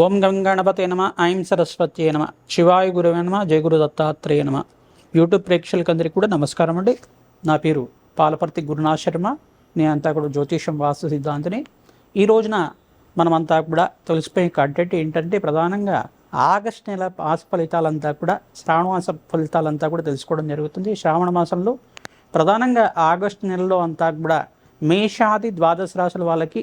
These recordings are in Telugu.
ఓం గంగణపతి నమ ఐం సరస్వతి నమ శివాయ గురువే నమ జయ గురు దత్తాత్రేయ నమ. యూట్యూబ్ ప్రేక్షకులందరికీ కూడా నమస్కారం అండి. నా పేరు పాలపర్తి గురునాథ్ శర్మ. నేనంతా కూడా జ్యోతిషం వాస్తు సిద్ధాంతిని. ఈ రోజున మనమంతా కూడా తెలిసిపోయే కంటెంట్ ఏంటంటే ప్రధానంగా ఆగస్ట్ నెల మాస ఫలితాలంతా కూడా శ్రావణ మాస ఫలితాలంతా కూడా తెలుసుకోవడం జరుగుతుంది. శ్రావణ మాసంలో ప్రధానంగా ఆగస్ట్ నెలలో అంతా కూడా మేషాది ద్వాదశ రాశుల వాళ్ళకి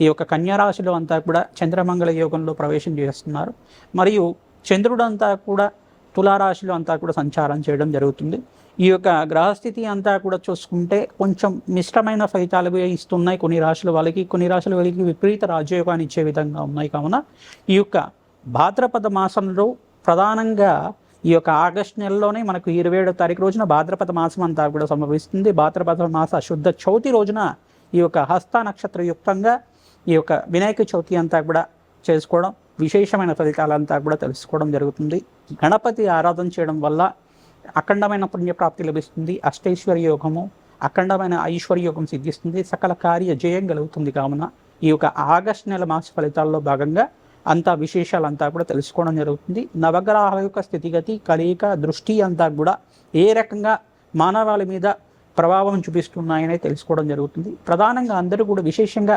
ఈ యొక్క కన్యారాశిలో అంతా కూడా చంద్రమంగళ యోగంలో ప్రవేశం చేస్తున్నారు. మరియు చంద్రుడు అంతా కూడా తులారాశిలో అంతా కూడా సంచారం చేయడం జరుగుతుంది. ఈ యొక్క గ్రహస్థితి అంతా కూడా చూసుకుంటే కొంచెం మిశ్రమైన ఫలితాలు ఇస్తున్నాయి కొన్ని రాశుల వాళ్ళకి. కొన్ని రాశుల వాళ్ళకి విపరీత రాజయోగాన్ని ఇచ్చే విధంగా ఉన్నాయి కావున ఈ యొక్క భాద్రపద మాసంలో ప్రధానంగా ఈ యొక్క ఆగస్ట్ నెలలోనే మనకు ఇరవై ఏడో తారీఖు రోజున భాద్రపద మాసం అంతా కూడా సంభవిస్తుంది. భాద్రపద మాస శుద్ధ చవితి రోజున ఈ యొక్క హస్త నక్షత్ర యుక్తంగా ఈ యొక్క వినాయక చవితి అంతా కూడా చేసుకోవడం విశేషమైన ఫలితాలంతా కూడా తెలుసుకోవడం జరుగుతుంది. గణపతి ఆరాధన చేయడం వల్ల అఖండమైన పుణ్యప్రాప్తి లభిస్తుంది. అష్టైశ్వర్య యోగము అఖండమైన ఐశ్వర్య యోగం సిద్ధిస్తుంది. సకల కార్య జయం కలుగుతుంది కావున ఈ యొక్క ఆగస్ట్ నెల మాస ఫలితాల్లో భాగంగా అంతా విశేషాలంతా కూడా తెలుసుకోవడం జరుగుతుంది. నవగ్రహాల యొక్క స్థితిగతి కలయిక దృష్టి అంతా కూడా ఏ రకంగా మానవాళి మీద ప్రభావం చూపిస్తున్నాయనే తెలుసుకోవడం జరుగుతుంది. ప్రధానంగా అందరూ కూడా విశేషంగా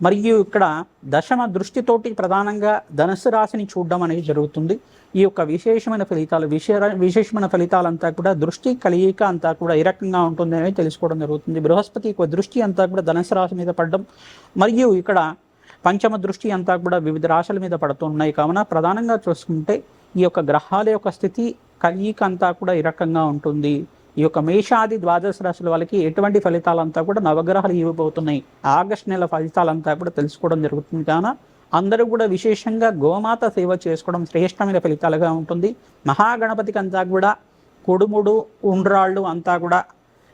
మరియు ఇక్కడ దశమ దృష్టితోటి ప్రధానంగా ధనుసు రాశిని చూడడం అనేది జరుగుతుంది. ఈ యొక్క విశేషమైన ఫలితాలు విశే విశేషమైన ఫలితాలంతా కూడా దృష్టి కలియిక అంతా కూడా ఏ రకంగా ఉంటుంది అనేది తెలుసుకోవడం జరుగుతుంది. బృహస్పతి యొక్క దృష్టి అంతా కూడా ధనుసు రాశి మీద పడడం మరియు ఇక్కడ పంచమ దృష్టి అంతా కూడా వివిధ రాశుల మీద పడుతున్నాయి కావున ప్రధానంగా చూసుకుంటే ఈ యొక్క గ్రహాల యొక్క స్థితి కలియిక అంతా కూడా ఈ రకంగా ఉంటుంది. ఈ యొక్క మేషాది ద్వాదశ రాశుల వాళ్ళకి ఎటువంటి ఫలితాలంతా కూడా నవగ్రహాలు ఇవ్వబోతున్నాయి. ఆగస్ట్ నెల ఫలితాలంతా కూడా తెలుసుకోవడం జరుగుతుంది. కానీ అందరూ కూడా విశేషంగా గోమాత సేవ చేసుకోవడం శ్రేష్టమైన ఫలితాలుగా ఉంటుంది. మహాగణపతికి అంతా కూడా కొడుముడు ఉండ్రాళ్ళు అంతా కూడా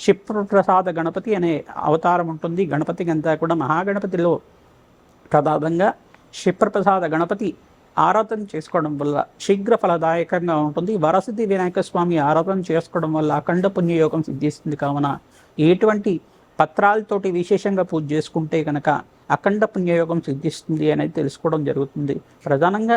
క్షిప్రప్రసాద గణపతి అనే అవతారం ఉంటుంది. గణపతికి అంతా కూడా మహాగణపతిలో ప్రధానంగా క్షిప్రప్రసాద గణపతి ఆరాధన చేసుకోవడం వల్ల శీఘ్ర ఫలదాయకంగా ఉంటుంది. వరసిద్ధి వినాయక స్వామి ఆరాధన చేసుకోవడం వల్ల అఖండ పుణ్యయోగం సిద్ధిస్తుంది. కావున ఎటువంటి పత్రాలతోటి విశేషంగా పూజ చేసుకుంటే కనుక అఖండ పుణ్యయోగం సిద్ధిస్తుంది అనేది తెలుసుకోవడం జరుగుతుంది. ప్రధానంగా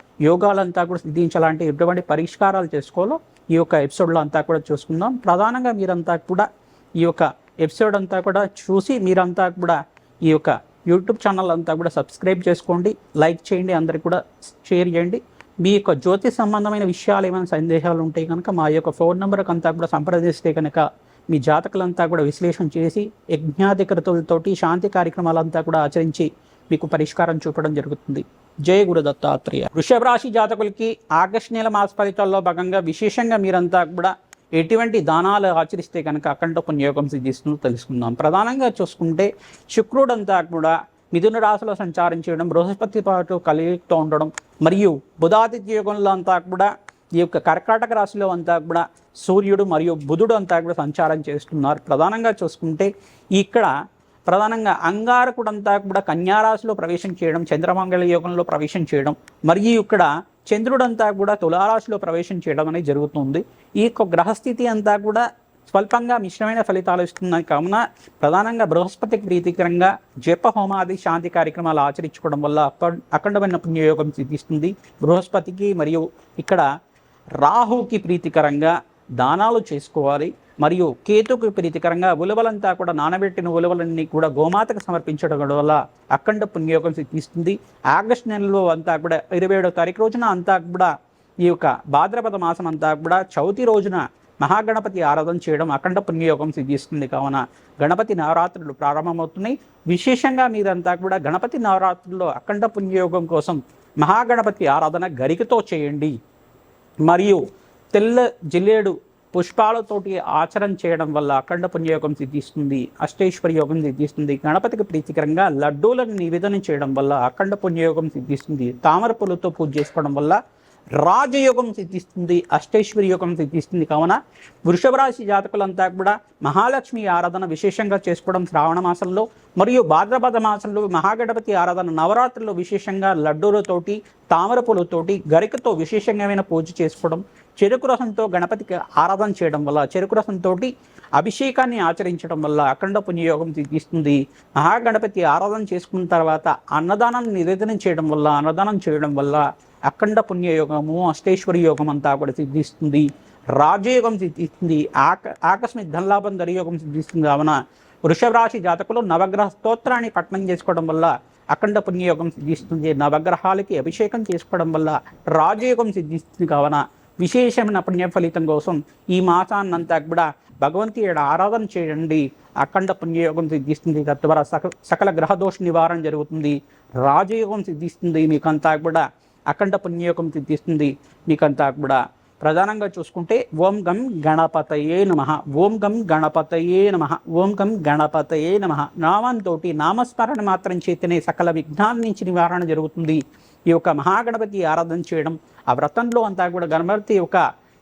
యోగాలంతా కూడా సిద్ధించాలంటే ఎటువంటి పరిష్కారాలు చేసుకోవాలో ఈ యొక్క ఎపిసోడ్లో అంతా కూడా చూసుకుందాం. ప్రధానంగా మీరంతా కూడా ఈ యొక్క ఎపిసోడ్ అంతా కూడా చూసి మీరంతా కూడా ఈ యొక్క యూట్యూబ్ ఛానల్ అంతా కూడా సబ్స్క్రైబ్ చేసుకోండి. లైక్ చేయండి అందరికి కూడా షేర్ చేయండి. మీ యొక్క జ్యోతి సంబంధమైన విషయాలు ఏమైనా సందేహాలు ఉంటే కనుక మా యొక్క ఫోన్ నెంబర్కి అంతా కూడా సంప్రదిస్తే కనుక మీ జాతకులంతా కూడా విశ్లేషణ చేసి యజ్ఞాధికృతులతోటి శాంతి కార్యక్రమాలంతా కూడా ఆచరించి మీకు పరిష్కారం చూపడం జరుగుతుంది. జయ గురు దత్తాత్రేయ వృషభ రాశి జాతకులకి ఆగస్ట్ నెల మాస ఫలితాల్లో భాగంగా విశేషంగా మీరంతా కూడా ఎటువంటి దానాలు ఆచరిస్తే కనుక అఖండ పుణ్యోగం సిద్ధిస్తుందో తెలుసుకుందాం. ప్రధానంగా చూసుకుంటే శుక్రుడంతా కూడా మిథున రాశిలో సంచారం చేయడం బృహస్పతి పాటు కలిగితో ఉండడం మరియు బుధాదిత్య యోగంలో అంతా కూడా ఈ యొక్క కర్కాటక రాశిలో అంతా కూడా సూర్యుడు మరియు బుధుడు అంతా కూడా సంచారం చేస్తున్నారు. ప్రధానంగా చూసుకుంటే ఇక్కడ ప్రధానంగా అంగారకుడంతా కూడా కన్యారాశిలో ప్రవేశం చేయడం చంద్రమంగళ యోగంలో ప్రవేశం చేయడం మరియు ఇక్కడ చంద్రుడంతా కూడా తులారాశిలో ప్రవేశం చేయడం అనేది జరుగుతుంది. ఈ యొక్క గ్రహస్థితి అంతా కూడా స్వల్పంగా మిశ్రమైన ఫలితాలు ఇస్తున్నాయి. కావున ప్రధానంగా బృహస్పతికి ప్రీతికరంగా జప హోమాది శాంతి కార్యక్రమాలు ఆచరించుకోవడం వల్ల అఖండమైన పుణ్యయోగం సిద్ధిస్తుంది. బృహస్పతికి మరియు ఇక్కడ రాహుకి ప్రీతికరంగా దానాలు చేసుకోవాలి. మరియు కేతుకు ప్రీతికరంగా ఉలవలంతా కూడా నానబెట్టిన ఉలవలన్నీ కూడా గోమాతకు సమర్పించడం వల్ల అఖండ పుణ్యయోగం సిద్ధిస్తుంది. ఆగస్ట్ నెలలో అంతా కూడా ఇరవై ఏడో తారీఖు రోజున అంతా కూడా ఈ యొక్క భాద్రపద మాసం అంతా కూడా చవితి రోజున మహాగణపతి ఆరాధన చేయడం అఖండ పుణ్యయోగం సిద్ధిస్తుంది. కావున గణపతి నవరాత్రులు ప్రారంభమవుతున్నాయి. విశేషంగా మీరంతా కూడా గణపతి నవరాత్రుల్లో అఖండ పుణ్యయోగం కోసం మహాగణపతి ఆరాధన గరికతో చేయండి. మరియు తెల్ల జిల్లేడు పుష్పాలతోటి ఆచరణ చేయడం వల్ల అఖండ పుణ్యయోగం సిద్ధిస్తుంది అష్టేశ్వరి యోగం సిద్ధిస్తుంది గణపతికి ప్రీతికరంగా లడ్డూలను నివేదన చేయడం వల్ల అఖండ పుణ్యయోగం సిద్ధిస్తుంది తామర పూలతో పూజ చేసుకోవడం వల్ల రాజయోగం సిద్ధిస్తుంది అష్టేశ్వరి యోగం సిద్ధిస్తుంది. కావున వృషభ రాశి జాతకులంతా కూడా మహాలక్ష్మి ఆరాధన విశేషంగా చేసుకోవడం శ్రావణ మాసంలో మరియు భాద్రపద మాసంలో మహాగణపతి ఆరాధన నవరాత్రుల్లో విశేషంగా లడ్డూలతోటి తామర పూలతోటి గరికతో విశేషంగా పూజ చేసుకోవడం చెరుకు రసంతో గణపతికి ఆరాధన చేయడం వల్ల చెరుకు రసంతో అభిషేకాన్ని ఆచరించడం వల్ల అఖండ పుణ్యయోగం సిద్ధిస్తుంది మహాగణపతి ఆరాధన చేసుకున్న తర్వాత అన్నదానాన్ని నివేదనం చేయడం వల్ల అన్నదానం చేయడం వల్ల అఖండ పుణ్యయోగము అష్టేశ్వరి యోగం అంతా కూడా సిద్ధిస్తుంది. రాజయోగం సిద్ధిస్తుంది. ఆక ఆకస్మిక ధనలాభం దరియోగం సిద్ధిస్తుంది. కావున వృషభ రాశి జాతకులు నవగ్రహ స్తోత్రాన్ని పట్టణం చేసుకోవడం వల్ల అఖండ పుణ్యయోగం సిద్ధిస్తుంది. నవగ్రహాలకి అభిషేకం చేసుకోవడం వల్ల రాజయోగం సిద్ధిస్తుంది. కావున విశేషమైన పుణ్య ఫలితం కోసం ఈ మాసాన్నంతా కూడా భగవంతి ఆరాధన చేయండి. అఖండ పుణ్యయోగం సిద్ధిస్తుంది. తద్వారా సక సకల గ్రహదోష నివారణ జరుగుతుంది. రాజయోగం సిద్ధిస్తుంది. మీకంతా కూడా అఖండ పుణ్యయోగం సిద్ధిస్తుంది. మీకంతా కూడా ప్రధానంగా చూసుకుంటే ఓం గం గణపతయే నమ. ఓం గం గణపతయే నమ. ఓం గం గణపతయే నమ. నామంతో నామస్మరణ మాత్రం చేతనే సకల విఘ్నాల నుంచి నివారణ జరుగుతుంది. ఈ యొక్క మహాగణపతి ఆరాధన చేయడం ఆ వ్రతంలో అంతా కూడా గణపతి యొక్క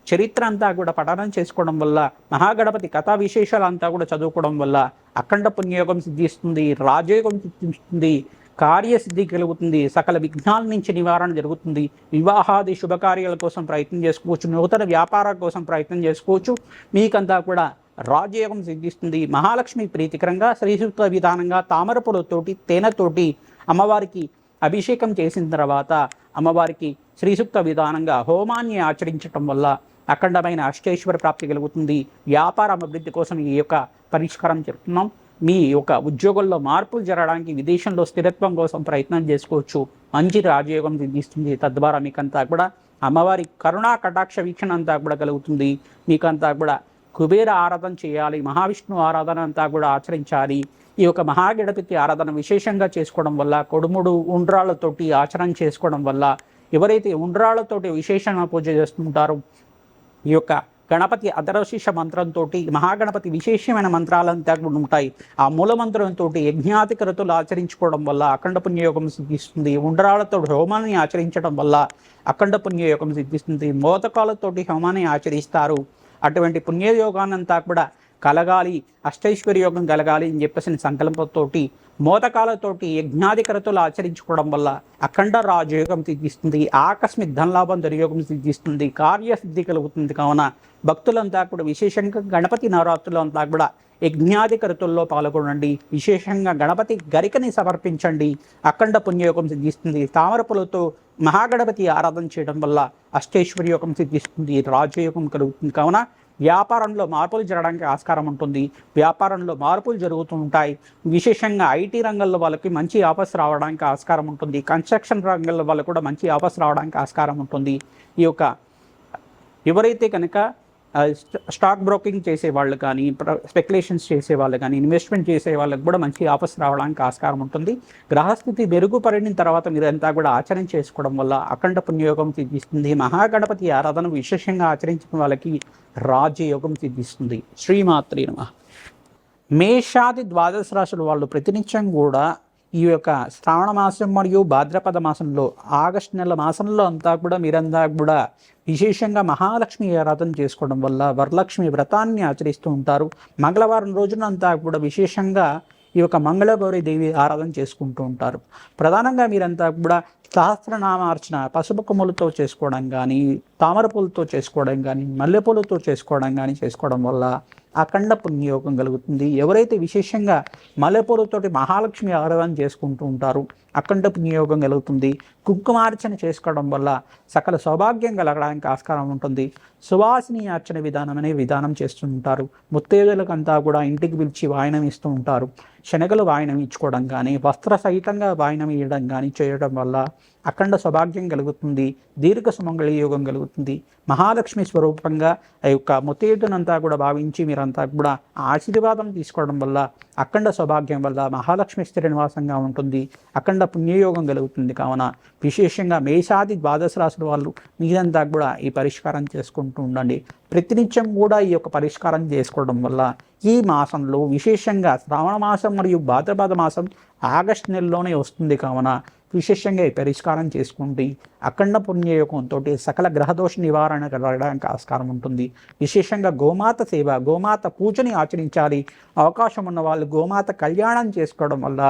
చరిత్ర అంతా కూడా పఠనం చేసుకోవడం వల్ల మహాగణపతి కథా విశేషాలు అంతా కూడా చదువుకోవడం వల్ల అఖండ పుణ్యయోగం సిద్ధిస్తుంది రాజయోగం సిద్ధిస్తుంది కార్యసిద్ధి కలుగుతుంది సకల విఘ్నాల నుంచి నివారణ జరుగుతుంది. వివాహాది శుభకార్యాల కోసం ప్రయత్నం చేసుకోవచ్చు నూతన వ్యాపారాల కోసం ప్రయత్నం చేసుకోవచ్చు. మీకంతా కూడా రాజయోగం సిద్ధిస్తుంది. మహాలక్ష్మి ప్రీతికరంగా శ్రీసూక్త విధానంగా తామరపులతోటి తేనెతోటి అమ్మవారికి అభిషేకం చేసిన తర్వాత అమ్మవారికి శ్రీసూక్త విధానంగా హోమాన్ని ఆచరించటం వల్ల అఖండమైన అష్టేశ్వర ప్రాప్తి కలుగుతుంది. వ్యాపార అభివృద్ధి కోసం ఈ యొక్క పరిష్కారం చెప్తున్నాం. మీ యొక్క ఉద్యోగంలో మార్పులు జరగడానికి విదేశంలో స్థిరత్వం కోసం ప్రయత్నం చేసుకోవచ్చు. మంచి రాజయోగం సిద్ధిస్తుంది. తద్వారా మీకంతా కూడా అమ్మవారి కరుణా కటాక్ష వీక్షణ అంతా కూడా కలుగుతుంది. మీకంతా కూడా కుబేర ఆరాధన చేయాలి. మహావిష్ణు ఆరాధన అంతా కూడా ఆచరించాలి. ఈ యొక్క మహాగణపతి ఆరాధన విశేషంగా చేసుకోవడం వల్ల కొడుముడు ఉండ్రాళ్ళతోటి ఆచరణ చేసుకోవడం వల్ల ఎవరైతే ఉండ్రాళ్ళతోటి విశేషంగా పూజ చేస్తుంటారో ఈ యొక్క గణపతి అదరశిష మంత్రంతో మహాగణపతి విశేషమైన మంత్రాలంతా కూడా ఉంటాయి. ఆ మూల మంత్రంతో యజ్ఞాతికరతులు ఆచరించుకోవడం వల్ల అఖండ పుణ్యయోగం సిద్ధిస్తుంది. ఉండ్రాలతో హోమాన్ని ఆచరించడం వల్ల అఖండ పుణ్యయోగం సిద్ధిస్తుంది. మోతకాలతోటి హోమాన్ని ఆచరిస్తారు. అటువంటి పుణ్యయోగానంతా కూడా కలగాలి అష్టైశ్వర్య యోగం కలగాలి అని చెప్పేసిన సంకల్పంతోటి మోదకాలతోటి యజ్ఞాధికరతలు ఆచరించుకోవడం వల్ల అఖండ రాజయోగం సిద్ధిస్తుంది ఆకస్మిక ధనలాభం దుర్యోగం సిద్ధిస్తుంది కార్యసిద్ధి కలుగుతుంది. కావున భక్తులంతా కూడా విశేషంగా గణపతి నవరాత్రులు అంతా కూడా యజ్ఞాధికరతుల్లో పాల్గొనండి. విశేషంగా గణపతి గరికని సమర్పించండి. అఖండ పుణ్యయోగం సిద్ధిస్తుంది. తామరపులతో మహాగణపతి ఆరాధన చేయడం వల్ల అష్టైశ్వర్యోగం సిద్ధిస్తుంది రాజయోగం కలుగుతుంది. కావున వ్యాపారంలో మార్పులు జరగడానికి ఆస్కారం ఉంటుంది. వ్యాపారంలో మార్పులు జరుగుతూ ఉంటాయి. విశేషంగా ఐటీ రంగంలో వాళ్ళకి మంచి ఆఫర్స్ రావడానికి ఆస్కారం ఉంటుంది. కన్స్ట్రక్షన్ రంగంలో వాళ్ళకు కూడా మంచి ఆఫర్స్ రావడానికి ఆస్కారం ఉంటుంది. ఈ యొక్క ఎవరైతే కనుక స్టాక్ బ్రోకింగ్ చేసే వాళ్ళు కానీ స్పెక్యులేషన్స్ చేసే వాళ్ళు కానీ ఇన్వెస్ట్మెంట్ చేసే వాళ్ళకి కూడా మంచి ఆఫర్స్ రావడానికి ఆస్కారం ఉంటుంది. గ్రహస్థితి మెరుగుపడిన తర్వాత మీరంతా కూడా ఆచరణ చేసుకోవడం వల్ల అఖండ పుణ్యయోగం సిద్ధిస్తుంది. మహాగణపతి ఆరాధన విశేషంగా ఆచరించిన వాళ్ళకి రాజయోగం సిద్ధిస్తుంది. శ్రీమాత్రి నమ. మేషాది ద్వాదశ రాశుల వాళ్ళు ప్రతినిత్యం కూడా ఈ యొక్క శ్రావణ మాసం మరియు భాద్రపద మాసంలో ఆగస్టు నెల మాసంలో అంతా కూడా మీరంతా కూడా విశేషంగా మహాలక్ష్మి ఆరాధన చేసుకోవడం వల్ల వరలక్ష్మి వ్రతాన్ని ఆచరిస్తూ ఉంటారు. మంగళవారం రోజున అంతా కూడా విశేషంగా ఈ యొక్క మంగళగౌరి దేవి ఆరాధన చేసుకుంటూ ఉంటారు. ప్రధానంగా మీరంతా కూడా సహస్రనామార్చన పసుపు కొమ్ములతో చేసుకోవడం కానీ తామర పూలతో చేసుకోవడం కానీ మల్లెపూలతో చేసుకోవడం కానీ చేసుకోవడం వల్ల అఖండ పుణ్యయోగం కలుగుతుంది. ఎవరైతే విశేషంగా మల్లెపూలతోటి మహాలక్ష్మి ఆరాధన చేసుకుంటూ ఉంటారు అఖండ పుణ్యయోగం కలుగుతుంది. కుంకుమార్చన చేసుకోవడం వల్ల సకల సౌభాగ్యం కలగడానికి ఆస్కారం ఉంటుంది. సువాసిని అర్చన విధానం అనే విధానం చేస్తుంటారు ముత్తేజులకంతా కూడా ఇంటికి పిలిచి వాయనం ఇస్తూ ఉంటారు. శనగలు వాయనం ఇచ్చుకోవడం కానీ వస్త్ర సహితంగా వాయనం ఇవ్వడం కానీ చేయడం వల్ల అఖండ సౌభాగ్యం కలుగుతుంది దీర్ఘ సుమంగళ యోగం కలుగుతుంది. మహాలక్ష్మి స్వరూపంగా ఆ యొక్క ముతేటునంతా కూడా భావించి మీరంతా కూడా ఆశీర్వాదం తీసుకోవడం వల్ల అఖండ సౌభాగ్యం వల్ల మహాలక్ష్మి స్థిర నివాసంగా ఉంటుంది అఖండ పుణ్యయోగం కలుగుతుంది కావున. విశేషంగా మేషాది ద్వాదశ రాశుల వాళ్ళు మీరంతా కూడా ఈ పరిష్కారం చేసుకుంటూ ఉండండి. ప్రతినిత్యం కూడా ఈ యొక్క పరిష్కారం చేసుకోవడం వల్ల ఈ మాసంలో విశేషంగా శ్రావణ మాసం మరియు భాద్రపద మాసం ఆగస్టు నెలలోనే వస్తుంది కావున. విశేషంగా ఈ పరిష్కారం చేసుకుంటే అఖండ పుణ్యయోగంతో సకల గ్రహదోష నివారణ కలగడానికి ఆస్కారం ఉంటుంది. విశేషంగా గోమాత సేవ గోమాత పూజని ఆచరించాలి. అవకాశం ఉన్న వాళ్ళు గోమాత కళ్యాణం చేసుకోవడం వల్ల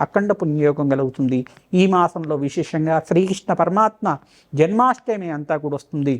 అఖండ పుణ్యయోగం కలుగుతుంది. ఈ మాసంలో విశేషంగా శ్రీకృష్ణ పరమాత్మ జన్మాష్టమి అంతా కూడా వస్తుంది.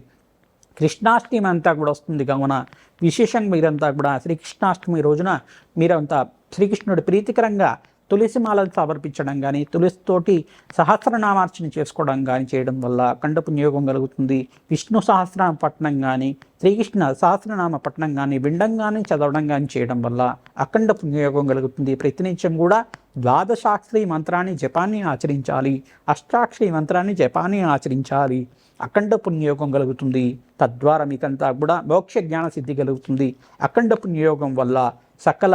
కృష్ణాష్టమి అంతా కూడా వస్తుంది కావున విశేషంగా మీరంతా కూడా శ్రీకృష్ణాష్టమి రోజున మీరంతా శ్రీకృష్ణుడి ప్రీతికరంగా తులసి మాలను సమర్పించడం కానీ తులసితోటి సహస్రనామార్చన చేసుకోవడం కానీ చేయడం వల్ల అఖండ పుణ్యోగం కలుగుతుంది. విష్ణు సహస్రనామ పట్టణం కానీ శ్రీకృష్ణ సహస్రనామ పట్టణం కానీ వినడం కానీ చదవడం కానీ చేయడం వల్ల అఖండ పుణ్యోగం కలుగుతుంది. ప్రతినిత్యం కూడా ద్వాదశాక్షరి మంత్రాన్ని జపాన్ని ఆచరించాలి. అష్టాక్షరి మంత్రాన్ని జపాన్ని ఆచరించాలి. అఖండ పుణ్యయోగం కలుగుతుంది. తద్వారా మీకంతా కూడా మోక్ష జ్ఞాన సిద్ధి కలుగుతుంది. అఖండ పుణ్యయోగం వల్ల సకల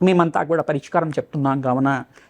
మేమంతా కూడా పరిష్కారం చెప్తున్నాం కావున